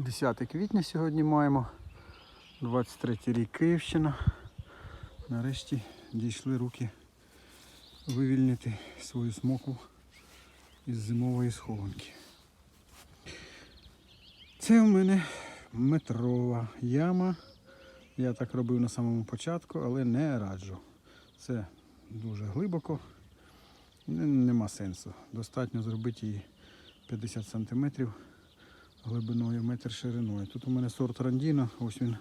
10 квітня сьогодні маємо. 23 рік Київщина. Нарешті дійшли руки вивільнити свою смоку із зимової схованки. Це у мене метрова яма. Я так робив на самому початку, але не раджу. Це дуже глибоко. Нема сенсу. Достатньо зробити її 50 см глибиною, метр шириною. Тут у мене сорт Рандіна, ось він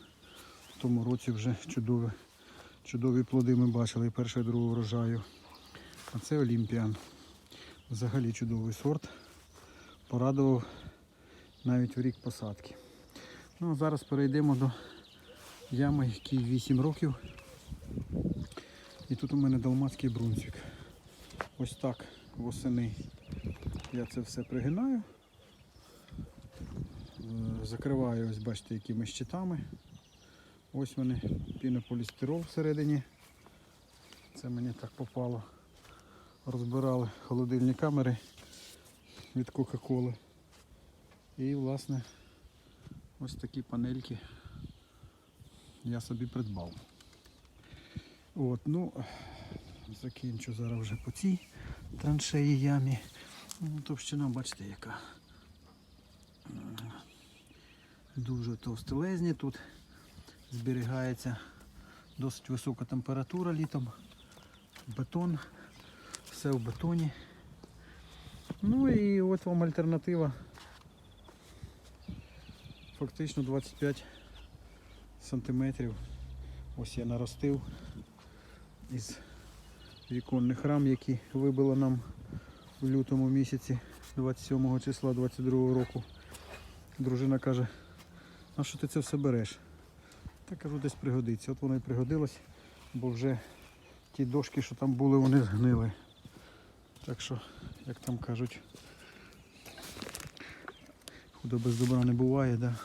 в тому році вже чудові, чудові плоди ми бачили і першого і другого врожаю. А це Олімпіан. Взагалі чудовий сорт. Порадував навіть в рік посадки. Ну, а зараз перейдемо до ями, якій 8 років. І тут у мене далмацький брунцвік. Ось так восени я це все пригинаю. Е, Закриваю, ось бачите, якими щитами. Ось вони, пінополістирол всередині. Це мені так попало. Розбирали холодильні камери від Кока-Коли. І власне ось такі панельки я собі придбав. От, ну, закінчу зараз вже по цій траншеї ямі. Ну, Товщина, бачите, яка. Дуже товстелезні тут зберігається досить висока температура літом. Бетон, все в бетоні. Ну і от вам альтернатива. Фактично 25 сантиметрів. Ось я наростив із віконних рам, які вибило нам в лютому місяці 27 числа 22 року. Дружина каже, а що ти це все береш? Та кажу, десь пригодиться. От воно і пригодилось, бо вже ті дошки, що там були, вони згнили. Так що, як там кажуть, худо без добра не буває, да?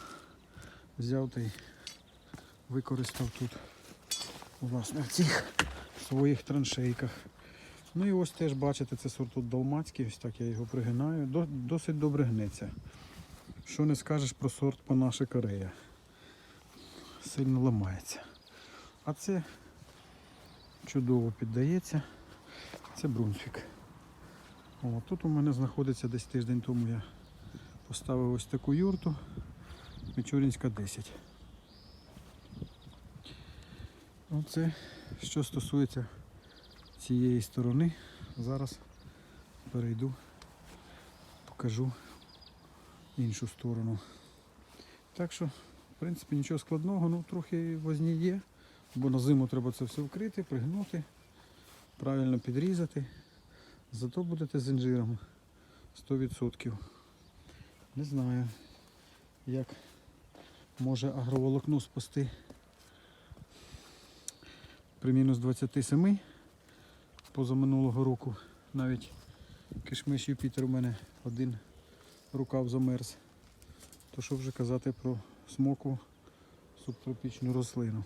взяв та й використав тут власне в цих своїх траншейках. Ну і ось теж бачите, це сорт тут далмацький, ось так я його пригинаю. До- Досить добре гнеться. Що не скажеш про сорт Панаша Корея. Сильно ламається. А це чудово піддається. Це Брунфік. О, тут у мене знаходиться десь тиждень тому я поставив ось таку юрту. Мічурінська 10. Оце що стосується цієї сторони. Зараз перейду, покажу іншу сторону. Так що, в принципі, нічого складного, ну трохи возні є, бо на зиму треба це все вкрити, пригнути, правильно підрізати. Зато будете з інжиром 100%. Не знаю, як може агроволокно спасти при мінус 27 позаминулого року. Навіть кишмиш Юпітер у мене один рукав замерз. То що вже казати про смоку субтропічну рослину.